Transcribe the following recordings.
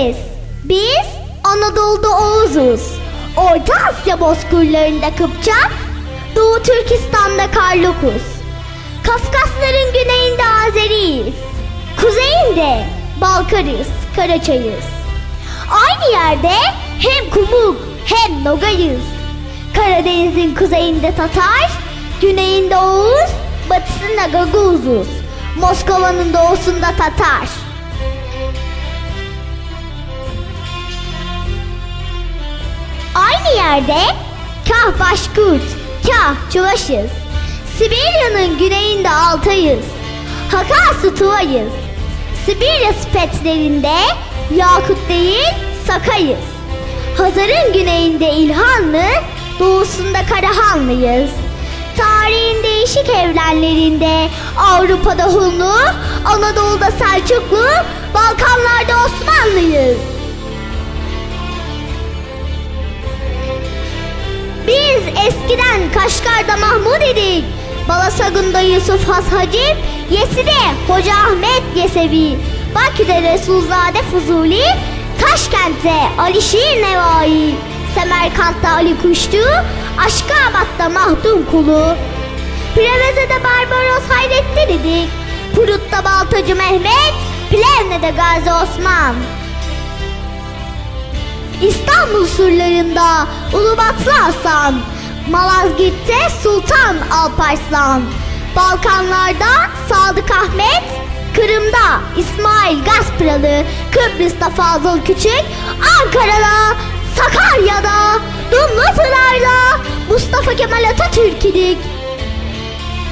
Kıbrıs. Biz Anadolu'da Oğuz'uz. Orta Asya bozkırlarında Kıpçak, Doğu Türkistan'da Karlukuz. Kafkasların güneyinde Azeriyiz. Kuzeyinde Balkarız, Karaçayız. Aynı yerde hem Kumuk hem Nogayız. Karadeniz'in kuzeyinde Tatar, güneyinde Oğuz, batısında Gaguzuz. Moskova'nın doğusunda Tatar. Yerde kah Başkurt, kah Çuvaşız. Sibirya'nın güneyinde Altayız. Hakasu Tuvayız. Sibirya spetlerinde Yakut değil Sakayız. Hazar'ın güneyinde İlhanlı, doğusunda Karahanlıyız. Tarihin değişik evrenlerinde Avrupa'da Hunlu, Anadolu'da Selçuklu, Balkanlarda Osmanlıyız. Biz eskiden Kaşgar'da Mahmud idik. Balasagun'da Yusuf Has Hacip, Yesi'de Hoca Ahmet Yesevi, Bakü'de Resulzade Fuzuli, Taşkent'te Alişir Nevai, Semerkant'ta Ali Kuşçu, Aşkabat'ta Mahdum Kulu, Preveze'de Barbaros Hayrettin idik, Purut'ta Baltacı Mehmet, Plevne'de Gazi Osman. İstanbul surlarında Ulubatlı Hasan, Malazgirt'te Sultan Alparslan, Balkanlarda Sadık Ahmet, Kırım'da İsmail Gaspralı, Kıbrıs'ta Fazıl Küçük, Ankara'da, Sakarya'da, Dumlupınar'da Mustafa Kemal Atatürk idik.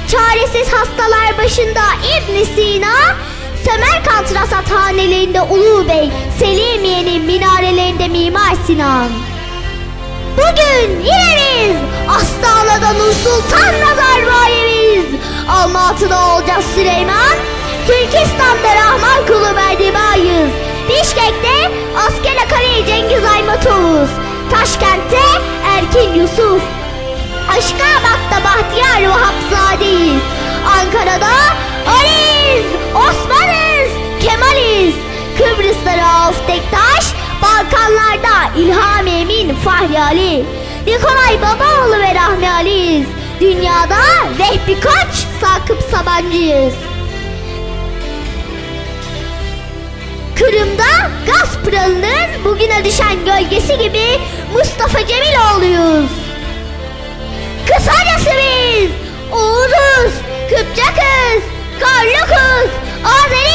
Çaresiz hastalar başında İbn Sina, Semerkant rasathanelerinde Ulu Bey, Selimiye'nin minarelerinde Mimar Sinan. Bugün yine biz Astana'da Nur Sultan Nazarbayemiz, Almatı'da olacağız Süleyman, Türkistan'da Rahman Kulu Berdibayız, Bişkek'te Askere Kale Cengiz Aymatuz, Taşkent'te Erkin Yusuf, Aşkabat'ta Bahtiyar Vahapzadeyiz. Ankara'da Aliz, Osmanız, Kemaliz. Kıbrıs'ta Rauf Tektaş, Balkanlarda İlham Emin Fahri Ali. Nikolay Babaoğlu ve Rahmi Ali'yiz. Dünyada Vehbi Koç, Sakıp Sabancıyız. Kırım'da Gazpram'ın bugüne düşen gölgesi gibi Mustafa Cemiloğlu'yuz. Kısacası biz Oğuz'uz, Kıpçak'ız, Karluk'uz, Azeri'yiz,